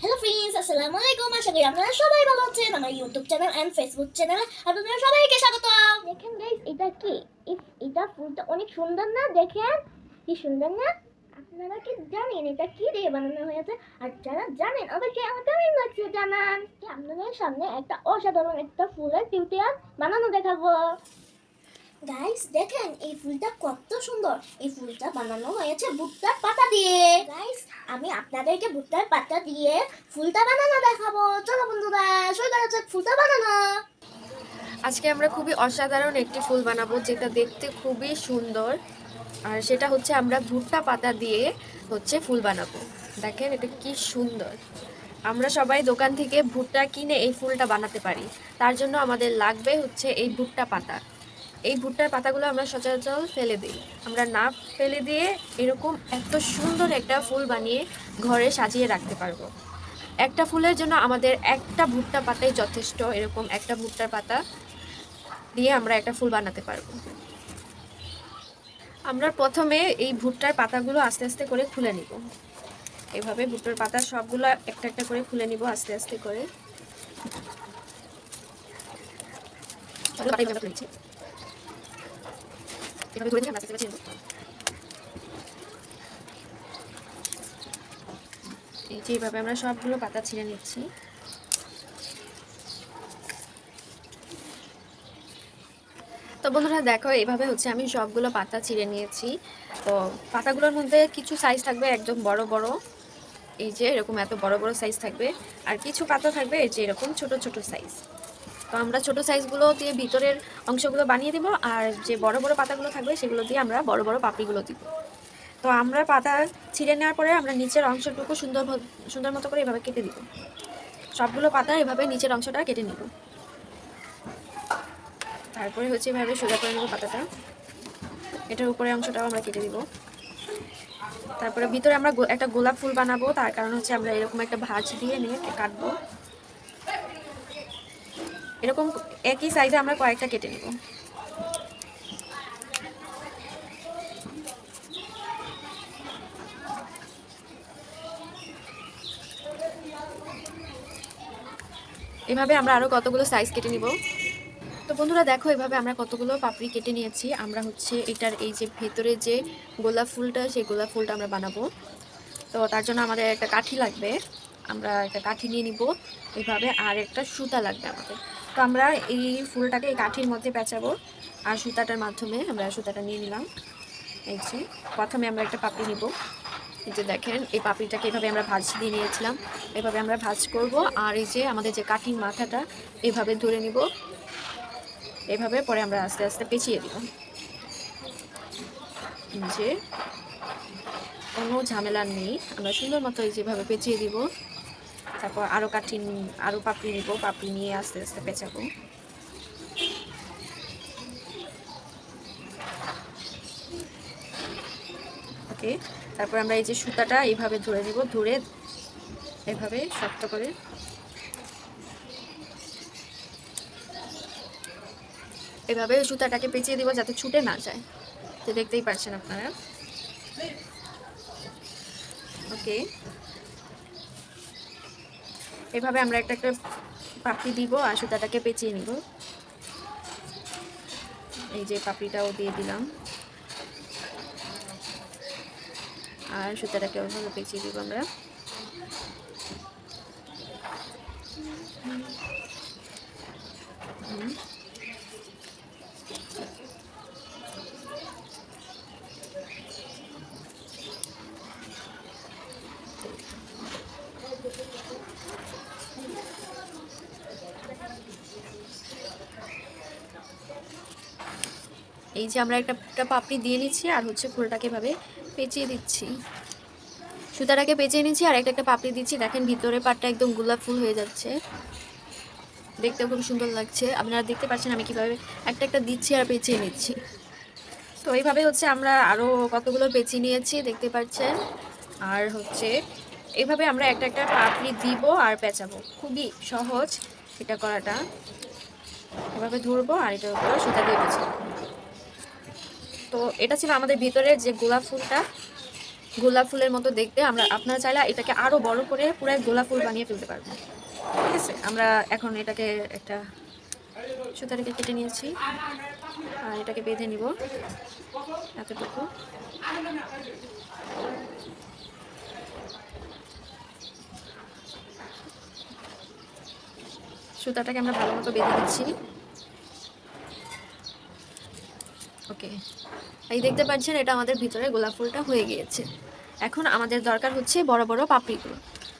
Hello friends আসসালামু আলাইকুম আশা করি আপনারা সবাই ভালো আছেন, আমার ইউটিউব চ্যানেল এন্ড ফেসবুক চ্যানেলে আপনাদের সবাইকে স্বাগত। দেখেন গাইস এটা কি? এটা ফুলটা অনেক সুন্দর না? দেখেন, কি সুন্দর না? আপনারা কি জানেন এটা কি দিয়ে বানানো হয়েছে? আর যারা জানেন, অবশ্যই আমার কেমন লাগছে জানান। আপনাদের সামনে একটা অসাধারণ একটা ফুলের টিউটোরিয়াল বানানো দেখাবো। গাইস দেখেন এই ফুলটা কত সুন্দর। এই ফুলটা বানানো হয়েছে ভুট্টার পাতা দিয়ে। গাইস আমি আপনাদেরকে ভুট্টার পাতা দিয়ে ফুলটা বানানো দেখাবো। চলো বন্ধুরা শুরু করা যাক ফুলটা বানানো। আজকে আমরা খুবই অসাধারণ একটি ফুল বানাবো, যেটা দেখতে খুবই সুন্দর। আর সেটা হচ্ছে আমরা ভুট্টা পাতা দিয়ে হচ্ছে ফুল বানাবো। দেখেন এটা কি সুন্দর। আমরা সবাই দোকান থেকে ভুট্টা কিনে এই ফুলটা বানাতে পারি। তার জন্য আমাদের লাগবে হচ্ছে এই ভুট্টা পাতা। এই ভুট্টার পাতাগুলো আমরা সচরাচর ফেলে দিই। আমরা না ফেলে দিয়ে এরকম এত সুন্দর একটা ফুল বানিয়ে ঘরে সাজিয়ে রাখতে পারব। একটা ফুলের জন্য আমাদের একটা ভুট্টা পাতাই যথেষ্ট, এরকম একটা ভুট্টার পাতা দিয়ে আমরা একটা ফুল বানাতে পারব। আমরা প্রথমে এই ভুট্টার পাতাগুলো আস্তে আস্তে করে খুলে নিব। এভাবে ভুট্টার পাতা সবগুলো একটা একটা করে খুলে নিব আস্তে আস্তে করে সবগুলো পাতা এইভাবে খুলে নিচ্ছি। এভাবে ধরে এই যে এইভাবে আমরা সবগুলো পাতা ছিঁড়ে নিচ্ছি। তো বন্ধুরা, দেখো এইভাবে হচ্ছে আমি সবগুলো পাতা ছিঁড়ে নিয়েছি। তো পাতাগুলোর মধ্যে কিছু সাইজ থাকবে একদম বড় বড়। এই যে এরকম এত বড় বড় সাইজ থাকবে। আর কিছু পাতা থাকবে এই যে এরকম ছোট ছোট সাইজ তো আমরা ছোটো সাইজগুলো দিয়ে ভিতরের অংশগুলো বানিয়ে দিব, আর যে বড় বড় পাতাগুলো থাকবে সেগুলো দিয়ে আমরা বড় বড় পাপড়িগুলো দিব। তো আমরা পাতা ছিঁড়ে নেওয়ার পরে আমরা নিচের অংশটুকু সুন্দর সুন্দর মতো করে এভাবে কেটে দিব। সবগুলো পাতা এভাবে নিচের অংশটা কেটে নিব। তারপরে হচ্ছে এভাবে সোজা করে নেব পাতাটা। এটার উপরে অংশটাও আমরা কেটে দিব। তারপরে ভিতরে আমরা একটা গোলাপ ফুল বানাবো, তার কারণ হচ্ছে আমরা এরকম একটা ভাঁজ দিয়ে নিয়ে কাটবো। এরকম একই সাইজে আমরা কয়েকটা কেটে নেব। এভাবে আমরা আরও কতগুলো সাইজ কেটে নিব। তো বন্ধুরা দেখো, এভাবে আমরা কতগুলো পাপড়ি কেটে নিয়েছি। আমরা হচ্ছে এটার এই যে ভেতরে যে গোলাপ ফুলটা, সেই গোলাপ ফুলটা আমরা বানাবো। তো তার জন্য আমাদের একটা কাঠি লাগবে। আমরা একটা কাঠি নিয়ে নিব। এভাবে আর একটা সুতা লাগবে আমাদের। তো আমরা এই ফুলটাকে এই কাঠির মধ্যে পেঁচাবো আর সুতাটার মাধ্যমে আমরা সুতাটা নিয়ে নিলাম। এই যে, প্রথমে আমরা একটা পাপড়ি নিব। এই যে দেখেন, এই পাপড়িটাকে এভাবে আমরা ভাজ দিয়ে নিয়েছিলাম। এভাবে আমরা ভাজ করব আর এই যে আমাদের যে কাঠির মাথাটা, এভাবে ধরে নিব। এভাবে পরে আমরা আস্তে আস্তে পেঁচিয়ে দিব। যে, কোনো ঝামেলা নেই। আমরা সুন্দর মতো এই যেভাবে পেঁচিয়ে দিব। তারপর আরও কাঠি আরও পাপড়ি নিব, পাপড়ি নিয়ে আস্তে আস্তে পেঁচাবো। ওকে, তারপর আমরা এই যে সুতাটা এইভাবে ধরে নিব, ধরে এভাবে শক্ত করে। এভাবে সুতাটাকে পেঁচিয়ে দিব যাতে ছুটে না যায়। তো দেখতেই পাচ্ছেন আপনারা। ওকে এভাবে আমরা একটা একটা পাপড়ি দিব আর সুতাটাকে পেঁচিয়ে নিব। এই যে পাপড়িটাও দিয়ে দিলাম। আর সুতাটাকে ওইভাবে পেঁচিয়ে দিব আমরা। এই যে আমরা একটা পাপড়ি দিয়ে নিচ্ছি, আর হচ্ছে ফুলটাকে এভাবে পেঁচিয়ে দিচ্ছি। সুতাটাকে পেঁচিয়ে নিচ্ছি, আর একটা একটা পাপড়ি দিচ্ছি। দেখেন ভিতরে পাটটা একদম গোলাপ ফুল হয়ে যাচ্ছে। দেখতে খুব সুন্দর লাগছে। আপনারা দেখতে পাচ্ছেন আমি কীভাবে একটা একটা দিচ্ছি আর পেঁচিয়ে নিচ্ছি। তো এইভাবে হচ্ছে আমরা আরও কতগুলো পেঁচিয়ে নিয়েছি, দেখতে পাচ্ছেন। আর হচ্ছে এইভাবে আমরা একটা একটা পাপড়ি দিব আর পেঁচাবো। খুবই সহজ এটা করাটা। এভাবে ধরবো আর এটার উপরে সুতা দিয়ে পেঁচাবো। তো এটা ছিল আমাদের ভিতরে যে গোলাপ ফুলটা। গোলাপ ফুলের মতো দেখতে। আমরা, আপনারা চাইলে এটাকে আরও বড় করে পুরো গোলাপ ফুল বানিয়ে ফেলতে পারব ঠিক আছে? আমরা এখন এটাকে একটা সুতা রেখে কেটে নিয়েছি। আর এটাকে বেঁধে নিব। এতটুকু। সুতাটাকে আমরা ভালো মতো বেঁধে দিচ্ছি ওকে। এই দেখতে পাচ্ছেন, এটা আমাদের ভিতরে গোলাপ ফুলটা হয়ে গিয়েছে। এখন আমাদের দরকার হচ্ছে বড় বড় পাপড়িগুলো।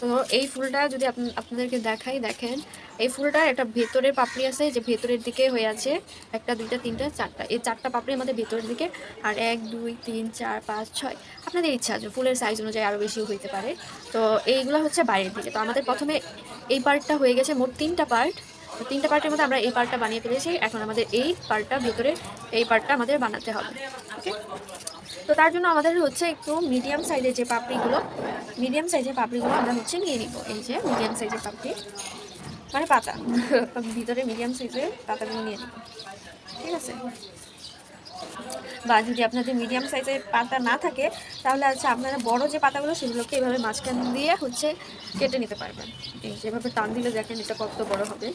তো এই ফুলটা যদি আপনি- আপনাদেরকে দেখাই, দেখেন, এই ফুলটার একটা ভেতরের পাপড়ি আছে, যে ভেতরের দিকে হয়ে আছে একটা, দুইটা, তিনটা, চারটা। এই চারটা পাপড়ি আমাদের ভেতরের দিকে, আর এক, দুই, তিন, চার, পাঁচ, ছয়। আপনাদের ইচ্ছা আছে, ফুলের সাইজ অনুযায়ী আরও বেশি হইতে পারে। তো এইগুলো হচ্ছে বাইরের দিকে। তো আমাদের প্রথমে এই পার্টটা হয়ে গেছে মোট তিনটা পার্ট তিনটা পার্টের মধ্যে আমরা এই পার্টটা বানিয়ে ফেলেছি। এখন আমাদের এই পার্টটা ভিতরে এই পার্টটা আমাদের বানাতে হবে, ওকে? তো তার জন্য আমাদের হচ্ছে একটু মিডিয়াম সাইজের যে পাপড়িগুলো মিডিয়াম সাইজের পাপড়িগুলো আমরা হচ্ছে নিয়ে নিব। এই যে মিডিয়াম সাইজের পাপড়ি মানে পাতা, ভিতরে মিডিয়াম সাইজের পাতাগুলো নিয়ে নিব। ঠিক আছে? বা যদি আপনাদের মিডিয়াম সাইজের পাতা না থাকে, তাহলে হচ্ছে আপনারা বড় যে পাতাগুলো, সেগুলোকে এভাবে মাঝখান দিয়ে হচ্ছে কেটে নিতে পারবেন। এই যেভাবে টান দিলে দেখেন এটা কত বড় হবে।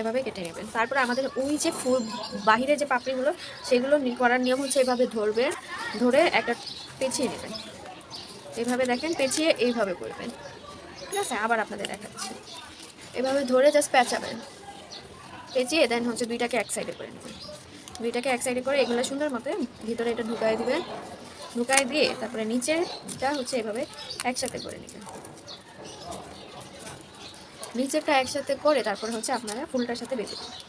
এভাবে কেটে নেবেন। তারপরে আমাদের ওই যে ফুল, বাহিরে যে পাপড়িগুলো, সেগুলো করার নিয়ম হচ্ছে এভাবে ধরবেন ধরে একটা পেঁচিয়ে নেবেন। এভাবে দেখেন, পেঁচিয়ে এইভাবে করবেন। ঠিক আছে? আবার আপনাদের দেখাচ্ছি। এভাবে ধরে জাস্ট পেঁচাবেন। পেঁচিয়ে দেন হচ্ছে দুইটাকে এক সাইডে করে নেবেন দুইটাকে এক সাইডে করে এগুলো সুন্দর মতো ভিতরে এটা ঢুকাই দিবেন ঢুকাই দিয়ে তারপরে নিচেরটা হচ্ছে এভাবে একসাথে করে নেবেন নিচেরটা একসাথে করে তারপরে হচ্ছে আপনারা ফুলটার সাথে বেঁধে দেবেন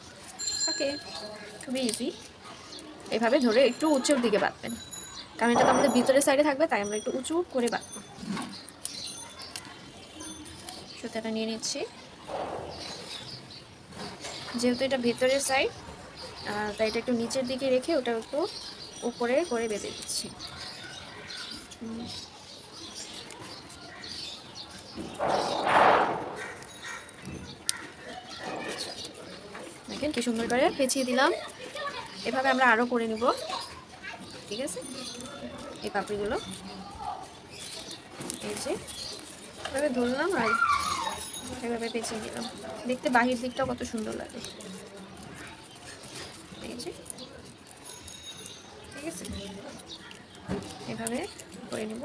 ওকে, খুবই ইজি এভাবে ধরে একটু উঁচুর দিকে বাঁধবেন। কারণ এটা তো আমাদের ভিতরের সাইডে থাকবে, তাই আমরা একটু উঁচু করে বাঁধবো। সুতাটা নিয়ে নিচ্ছি। যেহেতু এটা ভেতরের সাইড তাই এটা একটু নিচের দিকে রেখে ওটা একটু উপরে করে বেঁধে দিচ্ছি। দেখেন কি সুন্দর করে পেঁচিয়ে দিলাম। এভাবে আমরা আরও করে নিব। ঠিক আছে? এই পাপড়িগুলো। এই যে, এভাবে ধরলাম আর এভাবে পেঁচিয়ে দিলাম দেখতে বাহির দিকটাও কত সুন্দর লাগে। ঠিক আছে? এভাবে করে নিব।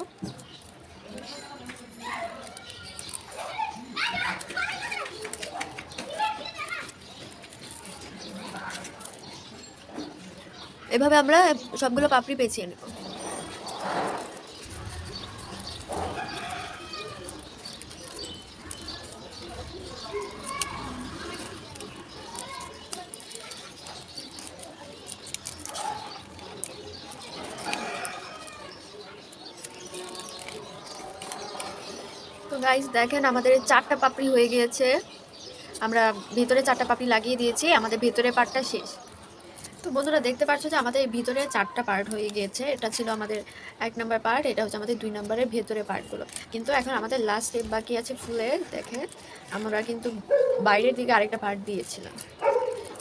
এভাবে আমরা সবগুলো পাপড়ি পেঁচিয়ে নেব। তো গাইস দেখেন আমাদের চারটা পাপড়ি হয়ে গিয়েছে। আমরা ভেতরে চারটা পাপড়ি লাগিয়ে দিয়েছি, আমাদের ভেতরে পার্টটা শেষ। তো বন্ধুরা, দেখতে পাচ্ছ যে আমাদের ভিতরে চারটা পার্ট হয়ে গিয়েছে। এটা ছিল আমাদের এক নম্বর পার্ট এটা হচ্ছে আমাদের দুই নম্বরের ভেতরে পার্টগুলো কিন্তু এখন আমাদের লাস্ট স্টেপ বাকি আছে ফুলের দেখে আমরা কিন্তু বাইরের দিকে আরেকটা পার্ট দিয়েছিলাম।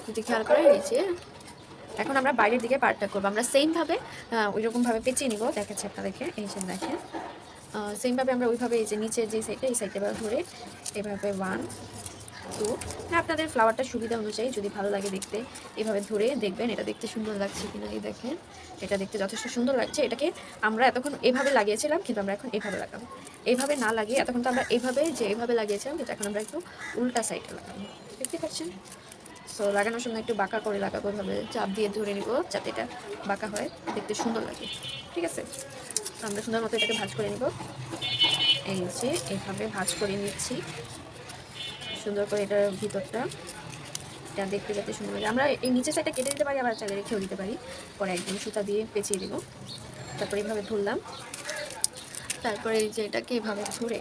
যদি খেয়াল করে যে এখন আমরা বাইরের দিকে পার্টটা করব। আমরা সেমভাবে ওই রকমভাবে পেঁচিয়ে নিব। দেখাচ্ছি আপনাদেরকে। এই যে দেখেন সেমভাবে আমরা ওইভাবে এই যে নিচের যে সাইডটা এই সাইডটা ধরে এভাবে ওয়ান তো আপনাদের ফ্লাওয়ারটা সুবিধা অনুযায়ী যদি ভালো লাগে দেখতে, এভাবে ধরে দেখবেন এটা দেখতে সুন্দর লাগছে কিনা এই দেখেন। এটা দেখতে যথেষ্ট সুন্দর লাগছে, এটাকে আমরা এতক্ষণ এভাবে লাগিয়েছিলাম, কিন্তু আমরা এখন এভাবে লাগাবো। এইভাবে না লাগিয়ে এতক্ষণ তো আমরা এভাবে যে এভাবে লাগিয়েছিলাম কিন্তু এখন আমরা একটু উল্টা সাইডে লাগাবো। দেখতে পাচ্ছেন? সো লাগানোর সময় একটু বাঁকা করে লাগাবো, এভাবে চাপ দিয়ে ধরে নিব, যাতে এটা বাঁকা হয়, দেখতে সুন্দর লাগে। ঠিক আছে? আমরা সুন্দর মতো এটাকে ভাজ করে নিব। এই যে এভাবে ভাজ করে নিচ্ছি। সুন্দর করে এটার ভিতরটা, এটা দেখতে যাতে সুন্দর লাগে। আমরা এই নিচের সাইডটা কেটে দিতে পারি, আবার চাইলে রেখেও দিতে পারি। পরে একদম সুতা দিয়ে পেঁচিয়ে দেবো। তারপরে এইভাবে ধরলাম। তারপরে এই যে এটাকে এভাবে ধরে,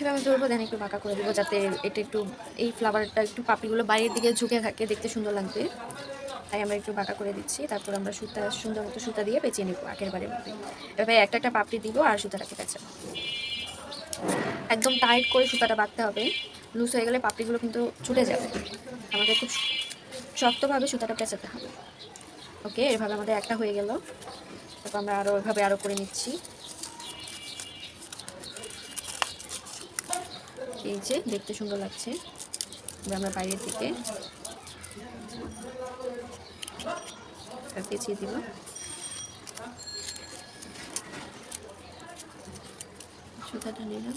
এভাবে ধরবো দেন একটু বাঁকা করে দেবো, যাতে এটা একটু, এই ফ্লাওয়ারটা একটু পাপড়িগুলো বাইরের দিকে ঝুঁকে থাকে, দেখতে সুন্দর লাগবে। তাই আমরা একটু বাঁকা করে দিচ্ছি, তারপর আমরা সুতা, সুন্দর মতো সুতা দিয়ে পেঁচিয়ে নেব আগের বারের মধ্যে এভাবে একটা একটা পাপড়ি দিব আর সুতাটাকে পেঁচাবো একদম টাইট করে সুতাটা বাঁধতে হবে। লুজ হয়ে গেলে পাপড়িগুলো কিন্তু ছুটে যাবে। আমাদের খুব শক্তভাবে সুতাটা পেঁচাতে হবে। ওকে, এভাবে আমাদের একটা হয়ে গেল। তারপর আমরা আরও এভাবে আরও করে নিচ্ছি। এই যে, দেখতে সুন্দর লাগছে। আমরা বাইরের দিকে এটা পেঁচিয়ে দিব। সুতাটা নিলাম।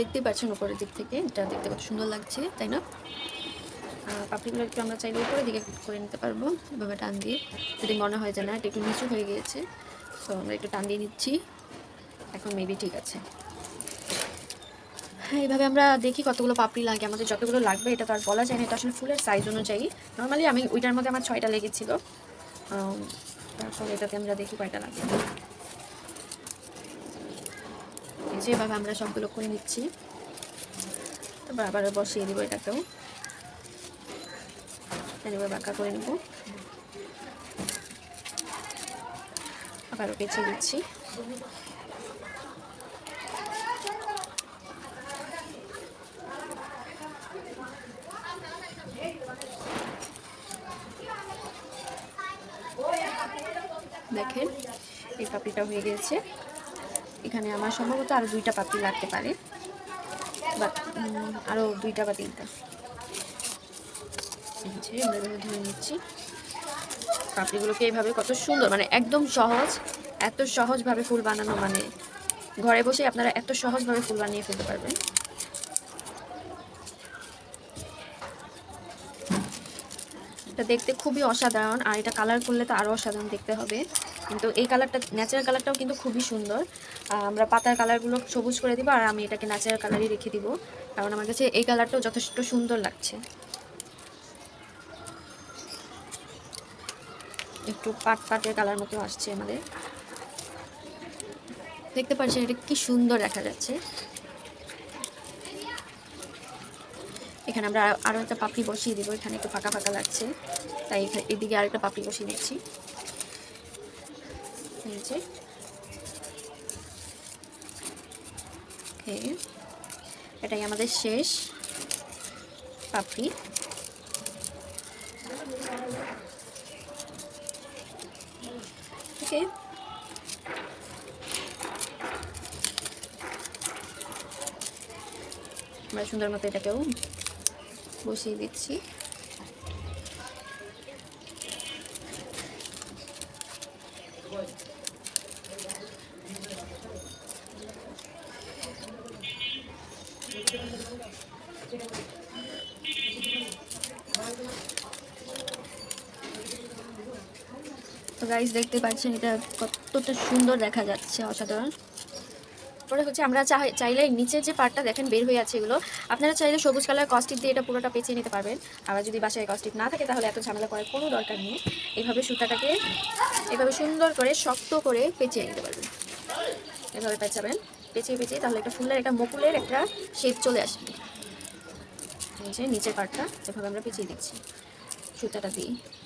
দেখতেই পাচ্ছেন উপরের দিক থেকে। এটা দেখতে কত সুন্দর লাগছে, তাই না? পাপড়িগুলো একটু আমরা চাইলে উপরের দিকে করে নিতে পারব। এভাবে টান দিয়ে, যদি মনে হয় যে না, এটা একটু নিচু হয়ে গিয়েছে সো আমরা একটু টান দিয়ে নিচ্ছি। এখন মেবি ঠিক আছে। হ্যাঁ এইভাবে আমরা দেখি কতগুলো পাপড়ি লাগে, আমাদের যতগুলো লাগবে, এটা তো আর বলা যায় না, এটা আসলে ফুলের সাইজ অনুযায়ী। নর্মালি আমি ওইটার মধ্যে আমার ছয়টা লেগেছিলো। তারপর এটাতে আমরা দেখি কয়টা লাগে। এই যে আমরা সবগুলো করে নিচ্ছি। তারপর আবার বসিয়ে দিব এটাকেও। এবার বাঁকা করে নেব। আবারও পেঁচিয়ে দিচ্ছি দেখেন, এই পাপড়িটা হয়ে গিয়েছে এখানে আমার সম্ভবত আরও দুইটা পাপড়ি লাগতে পারে। বা আরও দুইটা বা তিনটা। ধরে নিচ্ছি। পাপড়িগুলোকে এইভাবে কত সুন্দর মানে একদম সহজ, এত সহজভাবে ফুল বানানো মানে ঘরে বসে আপনারা এত সহজভাবে ফুল বানিয়ে ফেলতে পারবেন। এটা দেখতে খুবই অসাধারণ, আর এটা কালার করলে তো আরও অসাধারণ দেখতে হবে। কিন্তু এই কালারটা ন্যাচারাল কালারটাও কিন্তু খুবই সুন্দর। আমরা পাতার কালারগুলো সবুজ করে দিব আর আমি এটাকে ন্যাচারাল কালারই রেখে দিব। কারণ আমার কাছে এই কালারটাও যথেষ্ট সুন্দর লাগছে। একটু পাট পাটের কালার মতো আসছে আমাদের। দেখতে পাচ্ছেন এটা কি সুন্দর দেখা যাচ্ছে। এখানে আমরা আরো- আরও একটা পাপড়ি বসিয়ে দিব, এখানে একটু ফাঁকা ফাঁকা লাগছে। তাই এদিকে আরেকটা পাপড়ি বসিয়ে দিচ্ছি। Okay. এটাই আমাদের শেষ পাপড়ি। ওকে আমরা সুন্দর মতো এটাকেও বসিয়ে দিচ্ছি। গাইস দেখতে পাচ্ছেন, এটা কতটা সুন্দর দেখা যাচ্ছে অসাধারণ। পরে হচ্ছে আমরা চাই- চাইলে নিচে যে পার্টটা দেখেন বের হয়ে আছে এগুলো। আপনারা চাইলে সবুজ কালার কস্টিক দিয়ে এটা পুরোটা পেঁচিয়ে নিতে পারবেন। আবার যদি বাসায় কস্টিক না থাকে, তাহলে এত ঝামেলা করার কোনো দরকার নেই। এইভাবে সুতাটাকে এভাবে সুন্দর করে শক্ত করে পেঁচিয়ে নিতে পারবেন। এভাবে পেঁচাবেন। পেঁচিয়ে পেঁচিয়ে তাহলে একটা ফুলের, একটা মুকুলের একটা শেপ চলে আসবে। যে নিচের পার্টটা এভাবে আমরা পেঁচিয়ে দিচ্ছি সুতাটা দিয়ে।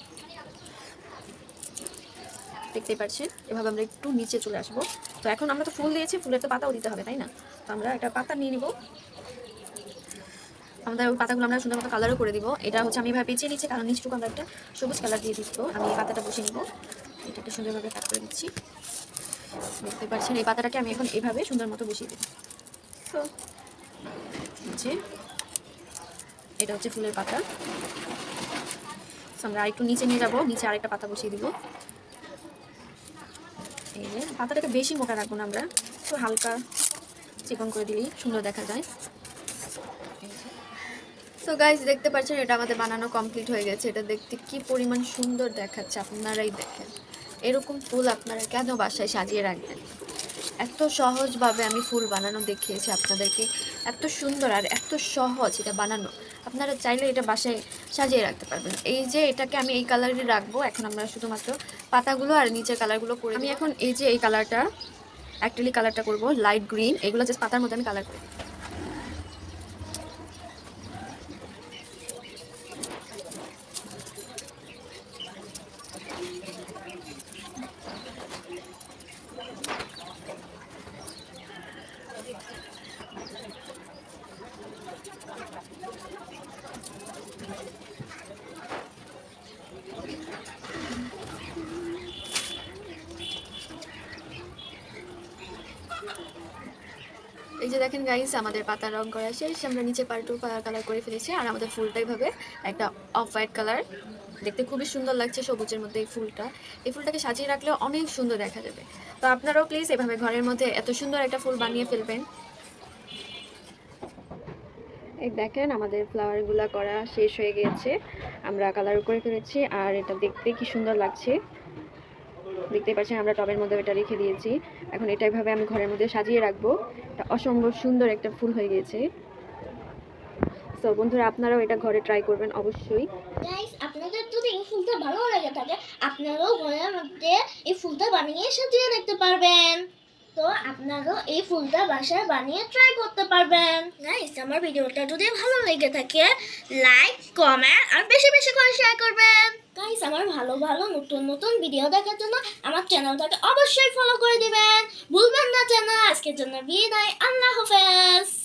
দেখতেই পাচ্ছেন। এভাবে আমরা একটু নিচে চলে আসব। তো এখন আমরা তো ফুল দিয়েছি ফুলের তো পাতাও দিতে হবে তাই না? তো আমরা একটা পাতা নিয়ে নিব। আমাদের ওই পাতাগুলো আমরা সুন্দর মতো কালারও করে দিব। এটা হচ্ছে আমি এভাবে পেঁচিয়ে নিচ্ছি কারণ নিচটুকু আমরা একটা সবুজ কালার দিয়ে দিব। আমি এই পাতাটা বসে নিব। এটাকে সুন্দরভাবে কাট করে দিচ্ছি। দেখতে পাচ্ছেন এই পাতাটাকে আমি এখন এভাবে সুন্দর মতো বসিয়ে দেব। তো যে এটা হচ্ছে ফুলের পাতা। আমরা আরেকটু নিচে নিয়ে যাব। নিচে আরেকটা পাতা বসিয়ে দিব। এই যে পাতাটাকে বেশি মোটা রাখব না আমরা, একটু হালকা চিকন করে দিলেই সুন্দর দেখা যায়। তো গাইজ দেখতে পাচ্ছেন, এটা আমাদের বানানো কমপ্লিট হয়ে গেছে। এটা দেখতে কি পরিমাণ সুন্দর দেখাচ্ছে, আপনারাই দেখেন। এরকম ফুল আপনারা কেন বাসায় সাজিয়ে রাখবেন? এত সহজভাবে আমি ফুল বানানো দেখিয়েছি আপনাদেরকে। এত সুন্দর আর এত সহজ এটা বানানো। আপনারা চাইলে এটা বাসায় সাজিয়ে রাখতে পারবেন। এই যে, এটাকে আমি এই কালারই রাখব। এখন আমরা শুধুমাত্র পাতাগুলো আর নিচের কালারগুলো করে আমি এখন এই যে এই কালারটা অ্যাকচুয়ালি কালারটা করব লাইট গ্রিন এগুলো জাস্ট পাতার মধ্যে আমি কালার করি গাইস আমাদের পাতা রং করা শেষ। আমরা নিচে পার্টু কালার করে ফেলেছি, আর আমাদের ফুলটা এইভাবে একটা অফ হোয়াইট কালার দেখতে খুবই সুন্দর লাগছে সবুজের মধ্যে এই ফুলটা। এই ফুলটাকে সাজিয়ে রাখলে অনেক সুন্দর দেখা যাবে। তো আপনারাও প্লিজ এভাবে ঘরের মধ্যে এত সুন্দর একটা ফুল বানিয়ে ফেলবেন। এই দেখেন, আমাদের ফ্লাওয়ারগুলো করা শেষ হয়ে গিয়েছে আমরা কালার করে ফেলেছি, আর এটা দেখতে কি সুন্দর লাগছে। দেখতে পাচ্ছেন, আমরা টবের মধ্যে এটা রেখে দিয়েছি। এখন এটা এভাবে আমি ঘরের মধ্যে সাজিয়ে রাখব। এটা অসম্ভব সুন্দর একটা ফুল হয়ে গিয়েছে। তো বন্ধুরা, আপনারাও এটা ঘরে ট্রাই করবেন অবশ্যই। আপনাদের যদি এই ফুলটা ভালো লেগে থাকে আপনারাও ঘরের মধ্যে এই ফুলটা বানিয়ে সাজিয়ে রাখতে পারবেন। তো আপনারাও এই ফুলটা বাসায় বানিয়ে ট্রাই করতে পারবেন। গাইস আমার ভিডিওটা যদি ভালো লেগে থাকে লাইক কমেন্ট আর বেশি বেশি করে শেয়ার করবেন। গাইস আমার ভালো ভালো নতুন নতুন ভিডিও দেখার জন্য আমার চ্যানেলটাকে অবশ্যই ফলো করে দিবেন। ভুলবেন না চ্যানেল আজকের জন্য বিদায়, আল্লাহ হাফেজ।